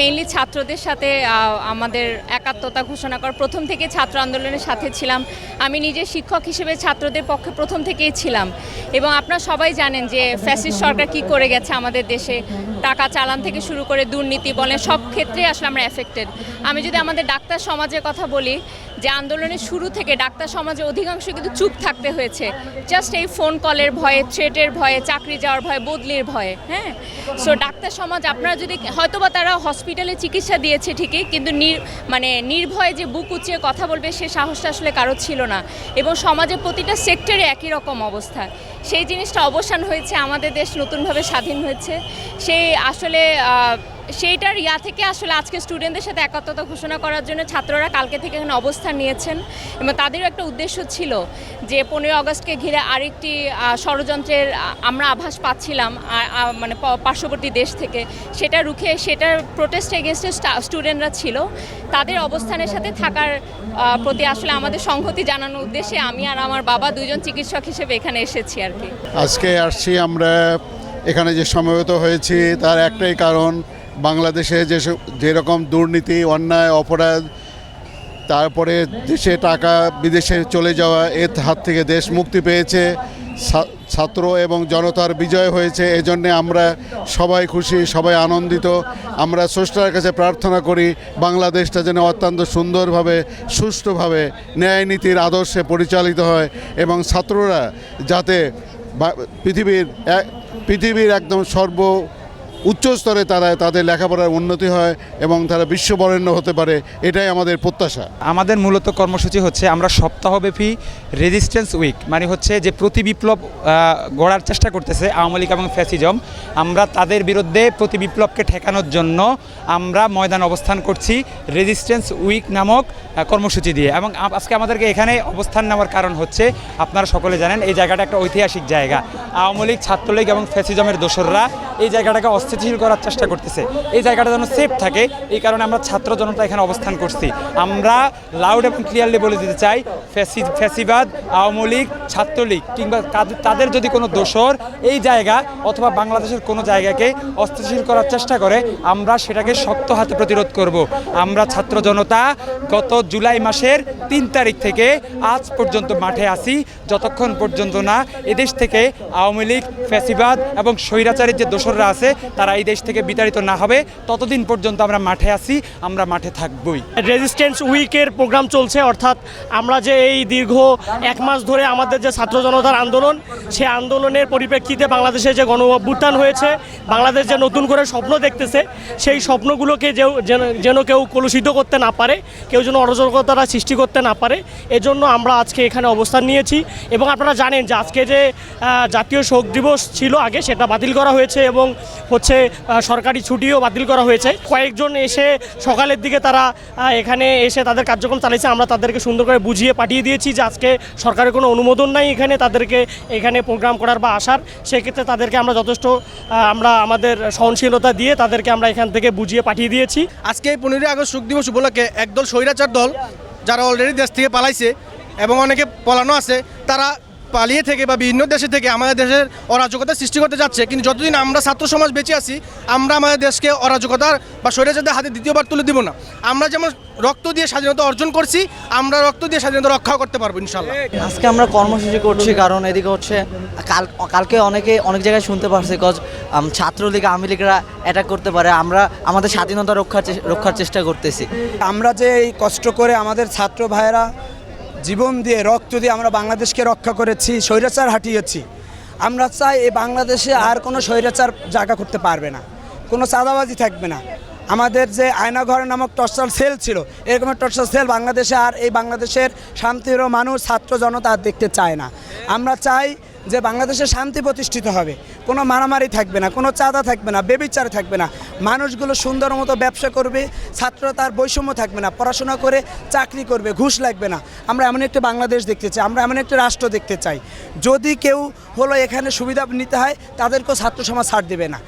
Mainly ছাত্রদের সাথে আমাদের একাত্মতা ঘোষণা করা প্রথম থেকে ছাত্র আন্দোলনের সাথে ছিলাম। আমি নিজে শিক্ষক হিসেবে ছাত্রদের পক্ষে প্রথম থেকেই ছিলাম। এবং আপনারা সবাই জানেন যে ফ্যাসিস্ট সরকার কি করে গেছে আমাদের দেশে। টাকা চালান থেকে শুরু করে দুর্নীতি বলেন, সব ক্ষেত্রে আসলে আমরা এফেক্টেড আমি যদি আমাদের ডাক্তার সমাজের কথা বলি, যে আন্দোলনের শুরু থেকে ডাক্তার সমাজে অধিকাংশ কিন্তু চুপ থাকতে হয়েছে। জাস্ট এই ফোন কলের ভয়ে থ্রেটের ভয়ে, চাকরি যাওয়ার ভয়ে, বদলির ভয়ে হ্যাঁ? সো ডাক্তার সমাজ, আপনারা যদি, হয়তোবা তারা হসপিটালে চিকিৎসা দিয়েছে ঠিকই, কিন্তু নির মানে নির্ভয়ে যে বুক উঁচিয়ে কথা বলবে সে সাহসটা আসলে কারও ছিল না। এবং সমাজের প্রতিটা সেক্টরে একই রকম অবস্থা। সেই জিনিসটা অবসান হয়েছে, আমাদের দেশ নতুনভাবে স্বাধীন হয়েছে। সেই আসলে সেইটার ইয়া থেকে আসলে আজকে স্টুডেন্টদের সাথে একাত্মতা ঘোষণা করার জন্য ছাত্ররা কালকে থেকে এখানে অবস্থান নিয়েছেন। এবং তাদেরও একটা উদ্দেশ্য ছিল যে পনেরোই আগস্টকে ঘিরে আরেকটি ষড়যন্ত্রের আমরা আভাস পাচ্ছিলাম মানে পার্শ্ববর্তী দেশ থেকে। সেটা রুখে সেটার প্রোটেস্ট এগেনস্টে স্টুডেন্টরা ছিল। তাদের অবস্থানের সাথে থাকার প্রতি আসলে আমাদের সংহতি জানানোর উদ্দেশ্যে আমি আর আমার বাবা দুজন চিকিৎসক হিসেবে এখানে এসেছি আর কি। আজকে আসছি আমরা, এখানে যে সমবেত হয়েছি তার একটাই কারণ বাংলাদেশে যে যেরকম দুর্নীতি, অন্যায়, অপরাধ, তারপরে দেশে টাকা বিদেশে চলে যাওয়া এর হাত থেকে দেশ মুক্তি পেয়েছে ছাত্র এবং জনতার বিজয় হয়েছে। এজন্য আমরা সবাই খুশি, সবাই আনন্দিত। আমরা স্রষ্টার কাছে প্রার্থনা করি, বাংলাদেশটা যেন অত্যন্ত সুন্দরভাবে, সুষ্ঠুভাবে ন্যায় নীতির আদর্শে পরিচালিত হয় এবং ছাত্ররা যাতে পৃথিবীর পৃথিবীর একদম সর্ব উচ্চ স্তরে তারা তাদের লেখাপড়ার উন্নতি হয় এবং তারা বিশ্ববরেণ্য হতে পারে, এটাই আমাদের প্রত্যাশা। আমাদের মূলত কর্মসূচি হচ্ছে আমরা সপ্তাহব্যাপী রেজিস্ট্যান্স উইক মানে হচ্ছে যে প্রতি বিপ্লব গড়ার চেষ্টা করতেছে আওয়ামী লীগ এবং ফ্যাসিজম আমরা তাদের বিরুদ্ধে প্রতি বিপ্লবকে ঠেকানোর জন্য আমরা ময়দান অবস্থান করছি রেজিস্ট্যান্স উইক নামক কর্মসূচি দিয়ে। এবং আজকে আমাদেরকে এখানে অবস্থান নেওয়ার কারণ হচ্ছে, আপনারা সকলে জানেন, এই জায়গাটা একটা ঐতিহাসিক জায়গা। আওয়ামী লীগ, ছাত্রলীগ এবং ফ্যাসিজমের দোসররা এই জায়গাটাকে অস্থিতিশীল করার চেষ্টা করতেছে। এই জায়গাটা যেন সেফ থাকে, এই কারণে আমরা ছাত্র জনতা এখানে অবস্থান করছি। আমরা লাউড এবং ক্লিয়ারলি বলে দিতে চাই, ফ্যাসি ফ্যাসিবাদ, আওয়ামী লীগ, ছাত্রলীগ কিংবা তাদের যদি কোনো দোসর এই জায়গা অথবা বাংলাদেশের কোনো জায়গাকে অস্থিতিশীল করার চেষ্টা করে, আমরা সেটাকে শক্ত হাতে প্রতিরোধ করব। আমরা ছাত্র জনতা গত জুলাই মাসের তিন তারিখ থেকে আজ পর্যন্ত মাঠে আসি যতক্ষণ পর্যন্ত না এদেশ থেকে আওয়ামী লীগ, ফ্যাসিবাদ এবং স্বৈরাচারের যে দোসররা আছে তারা এই দেশ থেকে বিতাড়িত না হবে। ততদিন পর্যন্ত আমরা মাঠে আসি আমরা মাঠে থাকবই। রেজিস্ট্যান্স উইকের প্রোগ্রাম চলছে, অর্থাৎ আমরা যে এই দীর্ঘ এক মাস ধরে আমাদের যে ছাত্র জনতার আন্দোলন, সে আন্দোলনের পরিপ্রেক্ষিতে বাংলাদেশে যে গণ অভ্যুত্থান হয়েছে, বাংলাদেশ যে নতুন করে স্বপ্ন দেখতেছে, সেই স্বপ্নগুলোকে যেন কেউ কলুষিত করতে না পারে, কেউ যেন অরাজকতাটা সৃষ্টি করতে না পারে, এজন্য আমরা আজকে এখানে অবস্থান নিয়েছি। এবং আপনারা জানেন যে আজকে যে জাতীয় শোক দিবস ছিল আগে, সেটা বাতিল করা হয়েছে এবং হচ্ছে আহ, সরকারি ছুটিও বাতিল করা হয়েছে। কয়েকজন এসে সকালের দিকে তারা এখানে এসে তাদের কার্যক্রম চালিয়েছে। আমরা তাদেরকে সুন্দর করে বুঝিয়ে পাঠিয়ে দিয়েছি যে আজকে সরকারের কোনো অনুমোদন নাই এখানে তাদেরকে এখানে প্রোগ্রাম করার বা আসার। সেক্ষেত্রে তাদেরকে আমরা যথেষ্ট আমরা আমাদের সহনশীলতা দিয়ে তাদেরকে আমরা এখান থেকে বুঝিয়ে পাঠিয়ে দিয়েছি। আজকে এই পনেরোই আগস্ট শোক দিবস উপলক্ষে একদল স্বৈরাচার দল যারা অলরেডি দেশ থেকে পালাইছে এবং অনেকে পলানো আছে তারা পালিয়ে থেকে বা বিভিন্ন দেশে থেকে আমাদের দেশের অরাজকতা সৃষ্টি করতে যাচ্ছে কিন্তু যতদিন আমরা ছাত্র সমাজ বেঁচে আছি আমরা আমাদের দেশকে অরাজকতার বা স্বৈরাচারদের হাতে দ্বিতীয়বার তুলে দিব না। আমরা যেমন রক্ত দিয়ে স্বাধীনতা অর্জন করছি আমরা রক্ত দিয়ে স্বাধীনতা রক্ষা করতে পারব ইনশাল্লাহ আজকে আমরা কর্মসূচি করছি কারণ এদিকে হচ্ছে কাল কালকে অনেকে অনেক জায়গায় শুনতে পারছে কজ ছাত্রলীগ আওয়ামী লীগরা অ্যাটাক করতে পারে। আমরা আমাদের স্বাধীনতা রক্ষার চে- রক্ষার চেষ্টা করতেছি। আমরা যে এই কষ্ট করে আমাদের ছাত্র ভাইয়েরা জীবন দিয়ে, রক্ত দিয়ে আমরা বাংলাদেশকে রক্ষা করেছি, স্বৈরাচার হাঁটিয়েছি। আমরা চাই এই বাংলাদেশে আর কোনো স্বৈরাচার জায়গা করতে পারবে না। কোনো চাঁদাবাজি থাকবে না। আমাদের যে আয়নাঘর নামক টর্চার সেল ছিল, এরকম টর্চার সেল বাংলাদেশে আর এই বাংলাদেশের শান্তির মানুষ, ছাত্র জনতা আর দেখতে চায় না। আমরা চাই যে বাংলাদেশে শান্তি প্রতিষ্ঠিত হবে। কোনো মারামারি থাকবে না, কোনো চাঁদা থাকবে না, বেবিচার থাকবে না। মানুষগুলো সুন্দর মতো ব্যবসা করবে ছাত্র তার বৈষম্য থাকবে না, পড়াশোনা করে চাকরি করবে, ঘুষ লাগবে না। আমরা এমন একটা বাংলাদেশ দেখতে চাই, আমরা এমন একটা রাষ্ট্র দেখতে চাই। যদি কেউ হলো এখানে সুবিধা নিতে হয়, তাদেরকেও ছাত্র সমাজ ছাড় দেবে না।